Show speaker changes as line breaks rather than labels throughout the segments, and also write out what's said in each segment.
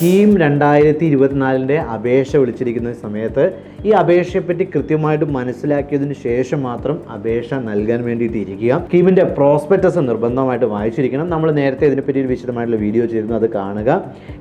Scheme രണ്ടായിരത്തി ഇരുപത്തിനാലിന്റെ അപേക്ഷ വിളിച്ചിരിക്കുന്ന സമയത്ത് ഈ അപേക്ഷയെപ്പറ്റി കൃത്യമായിട്ട് മനസ്സിലാക്കിയതിന് ശേഷം മാത്രം അപേക്ഷ നൽകാൻ വേണ്ടിയിട്ട് ഇരിക്കുക. സ്കീമിന്റെ പ്രോസ്പെക്ടസ് നിർബന്ധമായിട്ട് വായിച്ചിരിക്കണം. നമ്മൾ നേരത്തെ ഇതിനെപ്പറ്റി ഒരു വിശദമായിട്ടുള്ള വീഡിയോ ചെയ്തിരുന്നു അത് കാണുക.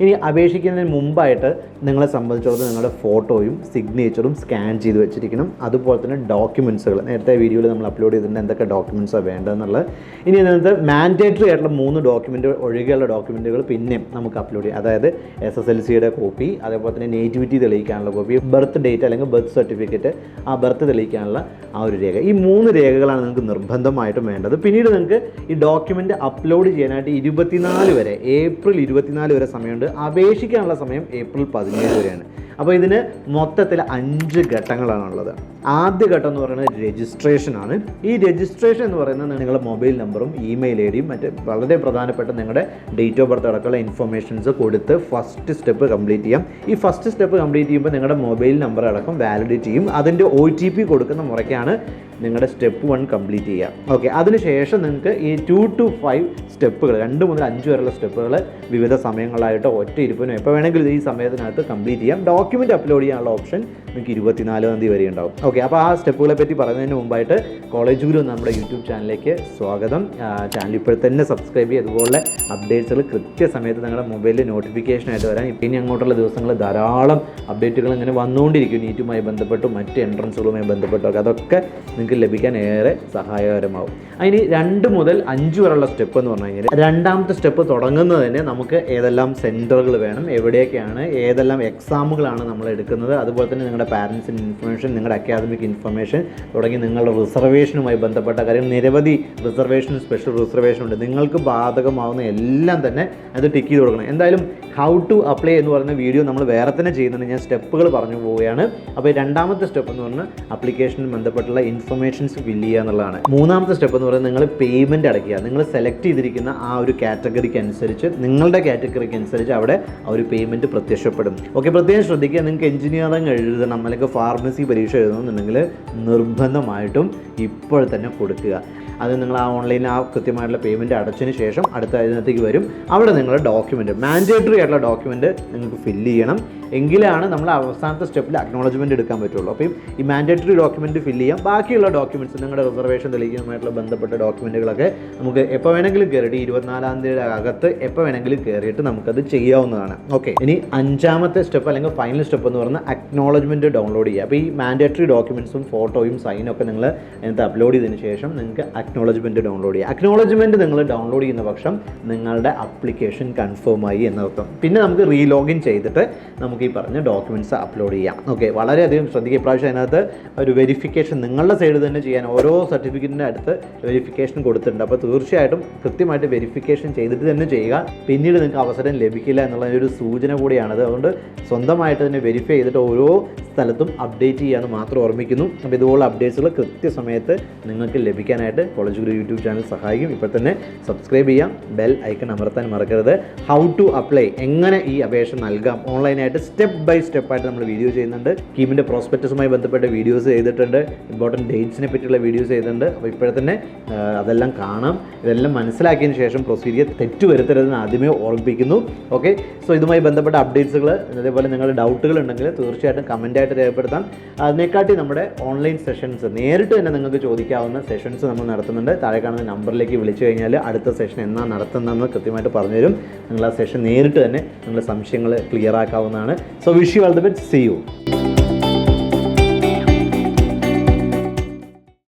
ഇനി അപേക്ഷിക്കുന്നതിന് മുമ്പായിട്ട് നിങ്ങളെ സംബന്ധിച്ചിടത്തോളം നിങ്ങളുടെ ഫോട്ടോയും സിഗ്നേച്ചറും സ്കാൻ ചെയ്ത് വെച്ചിരിക്കണം. അതുപോലെ തന്നെ ഡോക്യുമെൻസുകൾ നേരത്തെ വീഡിയോയിൽ നമ്മൾ അപ്ലോഡ് ചെയ്തിട്ടുണ്ട് എന്തൊക്കെ ഡോക്യുമെൻസാണ് വേണ്ടതെന്നുള്ളത്. ഇനി ഇതിനകത്ത് മാൻഡേറ്ററി ആയിട്ടുള്ള മൂന്ന് ഡോക്യുമെന്റ് ഒഴികെയുള്ള ഡോക്യുമെന്റുകൾ പിന്നെയും നമുക്ക് അപ്ലോഡ് ചെയ്യാം. അതായത് എസ് എസ് എൽ സിയുടെ കോപ്പി അതേപോലെ തന്നെ നേറ്റിവിറ്റി തെളിയിക്കാനുള്ള കോപ്പി ബർത്ത് ഡേറ്റ് അല്ലെങ്കിൽ ബർത്ത് സർട്ടിഫിക്കറ്റ് ആ ബർത്ത് തെളിയിക്കാനുള്ള ആ ഒരു രേഖ. ഈ മൂന്ന് രേഖകളാണ് നിങ്ങൾക്ക് നിർബന്ധമായിട്ടും വേണ്ടത്. പിന്നീട് നിങ്ങൾക്ക് ഈ ഡോക്യുമെന്റ് അപ്ലോഡ് ചെയ്യാനായിട്ട് ഇരുപത്തിനാല് വരെ ഏപ്രിൽ ഇരുപത്തിനാല് വരെ സമയമുണ്ട്. അപേക്ഷിക്കാനുള്ള സമയം ഏപ്രിൽ പതിനേഴ് വരെയാണ്. അപ്പോൾ ഇതിന് മൊത്തത്തിൽ അഞ്ച് ഘട്ടങ്ങളാണ് ഉള്ളത് ആദ്യ ഘട്ടം എന്ന് പറയുന്നത് രജിസ്ട്രേഷൻ ആണ്. ഈ രജിസ്ട്രേഷൻ എന്ന് പറയുന്നത് നിങ്ങളുടെ മൊബൈൽ നമ്പറും ഇമെയിൽ ഐ ഡിയും മറ്റ് വളരെ പ്രധാനപ്പെട്ട നിങ്ങളുടെ ഡേറ്റ് ഓഫ് ബർത്ത് അടക്കമുള്ള ഇൻഫർമേഷൻസ് കൊടുത്ത് ഫസ്റ്റ് സ്റ്റെപ്പ് കംപ്ലീറ്റ് ചെയ്യാം. ഈ ഫസ്റ്റ് സ്റ്റെപ്പ് കംപ്ലീറ്റ് ചെയ്യുമ്പോൾ നിങ്ങളുടെ മൊബൈൽ നമ്പർ അടക്കം വാലിഡേറ്റ് ചെയ്യും. അതിന്റെ ഒ ടി പി കൊടുക്കുന്ന മുറയ്ക്കാണ് നിങ്ങളുടെ സ്റ്റെപ്പ് വൺ കംപ്ലീറ്റ് ചെയ്യുക. ഓക്കെ അതിനുശേഷം നിങ്ങൾക്ക് ഈ ടു ടു ഫൈവ് സ്റ്റെപ്പുകൾ രണ്ട് മുതൽ അഞ്ച് വരെയുള്ള സ്റ്റെപ്പുകൾ വിവിധ സമയങ്ങളായിട്ട് ഒറ്റ ഇരിപ്പിനോ എപ്പോൾ വേണമെങ്കിലും ഈ സമയത്തിനകത്ത് കംപ്ലീറ്റ് ചെയ്യാം. ഡോക്യുമെന്റ് അപ്ലോഡ് ചെയ്യാനുള്ള ഓപ്ഷൻ നിങ്ങൾക്ക് ഇരുപത്തിനാലാം തീയതി വരെ ഉണ്ടാവും. ഓക്കെ അപ്പോൾ ആ സ്റ്റെപ്പുകളെ പറ്റി പറയുന്നതിന് മുമ്പായിട്ട് കോളേജ് ഗുരു നമ്മുടെ യൂട്യൂബ് ചാനലിലേക്ക് സ്വാഗതം. ചാനൽ ഇപ്പോൾ തന്നെ സബ്സ്ക്രൈബ് ചെയ്യുക അതുപോലെ അപ്ഡേറ്റ്സുകൾ കൃത്യസമയത്ത് നിങ്ങളുടെ മൊബൈലിൽ നോട്ടിഫിക്കേഷൻ ആയിട്ട് വരാൻ ഇനി അങ്ങോട്ടുള്ള ദിവസങ്ങൾ ധാരാളം അപ്ഡേറ്റുകൾ ഇങ്ങനെ വന്നുകൊണ്ടിരിക്കും. നീറ്റുമായി ബന്ധപ്പെട്ടും മറ്റ് എൻട്രൻസുകളുമായി ബന്ധപ്പെട്ടും അതൊക്കെ നിങ്ങൾക്ക് ലഭിക്കാൻ ഏറെ സഹായകരമാവും. അതിന് രണ്ട് മുതൽ അഞ്ച് വരെയുള്ള സ്റ്റെപ്പ് എന്ന് പറഞ്ഞു കഴിഞ്ഞാൽ രണ്ടാമത്തെ സ്റ്റെപ്പ് തുടങ്ങുന്നതിന് നമുക്ക് ഏതെല്ലാം സെന്ററുകൾ വേണം എവിടെയൊക്കെയാണ് ഏതെല്ലാം എക്സാമുകളാണ് നമ്മൾ എടുക്കുന്നത്. അതുപോലെ തന്നെ നിങ്ങളുടെ പാരൻസിന്റെ ഇൻഫർമേഷൻ നിങ്ങളുടെ അക്കാദമിക് ഇൻഫർമേഷൻ തുടങ്ങി നിങ്ങളുടെ റിസർവേഷനുമായി ബന്ധപ്പെട്ട കാര്യം. നിരവധി റിസർവേഷൻ സ്പെഷ്യൽ റിസർവേഷൻ ഉണ്ട്. നിങ്ങൾക്ക് ബാധകമാവുന്ന എല്ലാം തന്നെ അത് ടിക്ക് ചെയ്ത് കൊടുക്കണം. എന്തായാലും ഹൗ ടു അപ്ലൈ എന്ന് പറയുന്ന വീഡിയോ നമ്മൾ വേറെ തന്നെ ചെയ്യുന്നുണ്ട്. ഞാൻ സ്റ്റെപ്പുകൾ പറഞ്ഞു പോവുകയാണ്. അപ്പോൾ രണ്ടാമത്തെ സ്റ്റെപ്പ് എന്ന് പറഞ്ഞാൽ അപ്ലിക്കേഷന് ബന്ധപ്പെട്ടുള്ള ഇൻഫർമേഷൻസ് ഫില്ല് ചെയ്യുക എന്നുള്ളതാണ്. മൂന്നാമത്തെ സ്റ്റെപ്പ് എന്ന് പറയുന്നത് നിങ്ങൾ പേയ്മെന്റ് അടയ്ക്കുക. നിങ്ങൾ സെലക്ട് ചെയ്തിരിക്കുന്ന ആ ഒരു കാറ്റഗറിക്ക് അനുസരിച്ച് നിങ്ങളുടെ കാറ്റഗറിക്ക് അനുസരിച്ച് അവിടെ ആ ഒരു പേയ്മെന്റ് പ്രത്യക്ഷപ്പെടും. ഓക്കെ പ്രത്യേകം ശ്രദ്ധിക്കുക. നിങ്ങൾക്ക് എഞ്ചിനീയറിംഗ് എഴുതണം അല്ലെങ്കിൽ ഫാർമസി പരീക്ഷ എഴുതണമെന്നുണ്ടെങ്കിൽ നിർബന്ധമായിട്ടും ഇപ്പോൾ തന്നെ കൊടുക്കുക. അത് നിങ്ങൾ ആ ഓൺലൈനിൽ ആ കൃത്യമായിട്ടുള്ള പേയ്മെന്റ് അടച്ചതിന് ശേഷം അടുത്ത അതിനകത്തേക്ക് വരും. അവിടെ നിങ്ങൾ ഡോക്യുമെന്റ് മാൻഡേറ്ററി ആയിട്ടുള്ള ഡോക്യുമെന്റ് നിങ്ങൾക്ക് ഫില്ല് ചെയ്യണം. എങ്കിലാണ് നമ്മൾ അവസാനത്തെ സ്റ്റെപ്പിൽ അക്നോളജ്മെന്റ് എടുക്കാൻ പറ്റുള്ളൂ. അപ്പം ഈ മാൻഡേറ്ററി ഡോക്യുമെന്റ് ഫില്ല് ചെയ്യാം. ബാക്കിയുള്ള ഡോക്യുമെന്റ്സ് നിങ്ങളുടെ റിസർവേഷൻ തെളിയിക്കുന്നതുമായിട്ടുള്ള ബന്ധപ്പെട്ട ഡോക്യുമെന്റുകളൊക്കെ നമുക്ക് എപ്പോൾ വേണമെങ്കിലും കയറിയിട്ട് ഇരുപത്തിനാലാം തീയതി അകത്ത് എപ്പോൾ വേണമെങ്കിലും കയറിയിട്ട് നമുക്കത് ചെയ്യാവുന്നതാണ്. ഓക്കെ ഇനി അഞ്ചാമത്തെ സ്റ്റെപ്പ് അല്ലെങ്കിൽ ഫൈനൽ സ്റ്റെപ്പ് എന്ന് പറയുന്നത് അക്നോളജ്മെന്റ് ഡൗൺലോഡ് ചെയ്യുക. അപ്പോൾ ഈ മാൻഡേറ്ററി ഡോക്യുമെന്റ്സും ഫോട്ടോയും സൈനും ഒക്കെ നിങ്ങൾ അതിനകത്ത് അപ്ലോഡ് ചെയ്തതിന് ശേഷം നിങ്ങൾക്ക് അക്നോളജ്മെന്റ് ഡൗൺലോഡ് ചെയ്യുക. അക്നോളജ്മെന്റ് നിങ്ങൾ ഡൗൺലോഡ് ചെയ്യുന്ന പക്ഷം നിങ്ങളുടെ അപ്ലിക്കേഷൻ കൺഫേം ആയി എന്നർത്ഥം. പിന്നെ നമുക്ക് റീലോഗിൻ ചെയ്തിട്ട് നമുക്ക് ഈ പറഞ്ഞ ഡോക്യുമെന്റ്സ് അപ്ലോഡ് ചെയ്യാം. ഓക്കെ വളരെയധികം ശ്രദ്ധിക്കുക. ഇപ്രാവശ്യം അതിനകത്ത് ഒരു വെരിഫിക്കേഷൻ നിങ്ങളുടെ സൈഡ് തന്നെ ചെയ്യാൻ ഓരോ സർട്ടിഫിക്കറ്റിന്റെ അടുത്ത് വെരിഫിക്കേഷൻ കൊടുത്തിട്ടുണ്ട്. അപ്പോൾ തീർച്ചയായിട്ടും കൃത്യമായിട്ട് വെരിഫിക്കേഷൻ ചെയ്തിട്ട് തന്നെ ചെയ്യുക. പിന്നീട് നിങ്ങൾക്ക് അവസരം ലഭിക്കില്ല എന്നുള്ള ഒരു സൂചന കൂടിയാണത്. അതുകൊണ്ട് സ്വന്തമായിട്ട് തന്നെ വെരിഫൈ ചെയ്തിട്ട് ഓരോ സ്ഥലത്തും അപ്ഡേറ്റ് ചെയ്യാമെന്ന് മാത്രം ഓർമ്മിക്കുന്നു. അപ്പോൾ ഇതുപോലെ അപ്ഡേറ്റ്സുകൾ കൃത്യസമയത്ത് നിങ്ങൾക്ക് ലഭിക്കാനായിട്ട് കോളേജ് ഗുരു യൂട്യൂബ് ചാനൽ സഹായിക്കും. ഇപ്പോൾ തന്നെ സബ്സ്ക്രൈബ് ചെയ്യാം. ബെൽ ഐക്കൺ അമർത്താൻ മറക്കരുത്. ഹൗ ടു അപ്ലൈ എങ്ങനെ ഈ അപേക്ഷ നൽകാം? ഓൺലൈനായിട്ട് സ്റ്റെപ്പ് ബൈ സ്റ്റെപ്പായിട്ട് നമ്മൾ വീഡിയോ ചെയ്യുന്നുണ്ട്. സ്കീമിന്റെ പ്രോസ്പെക്ടസുമായി ബന്ധപ്പെട്ട വീഡിയോസ് ചെയ്തിട്ടുണ്ട്. ഇമ്പോർട്ടന്റ് ഡേറ്റ്സിനെ പറ്റിയുള്ള വീഡിയോസ് ചെയ്തിട്ടുണ്ട്. അപ്പോൾ ഇപ്പോഴെ തന്നെ അതെല്ലാം കാണാം. ഇതെല്ലാം മനസ്സിലാക്കിയതിന് ശേഷം പ്രൊസീജിയർ തെറ്റ് വരുത്തരുതെന്ന് ആദ്യമേ ഓർമ്മിപ്പിക്കുന്നു. ഓക്കെ സോ ഇതുമായി ബന്ധപ്പെട്ട അപ്ഡേറ്റ്സുകൾ അതേപോലെ നിങ്ങളുടെ ഡൗട്ടുകൾ ഉണ്ടെങ്കിൽ തീർച്ചയായിട്ടും കമന്റായിട്ട് രേഖപ്പെടുത്താം. അതിനെക്കാട്ടി നമ്മുടെ ഓൺലൈൻ സെഷൻസ് നേരിട്ട് തന്നെ നിങ്ങൾക്ക് ചോദിക്കാവുന്ന സെഷൻസ് നമ്മൾ നടത്തുന്നുണ്ട്. താഴെ കാണുന്ന നമ്പറിലേക്ക് വിളിച്ചു കഴിഞ്ഞാൽ അടുത്ത സെഷൻ എന്നാ നടത്തുന്നതെന്ന് കൃത്യമായിട്ട് പറഞ്ഞുതരും. നിങ്ങൾ ആ സെഷൻ നേരിട്ട് തന്നെ നിങ്ങളുടെ സംശയങ്ങൾ clear ആക്കാവുന്നതാണ്. So wish you all the best see you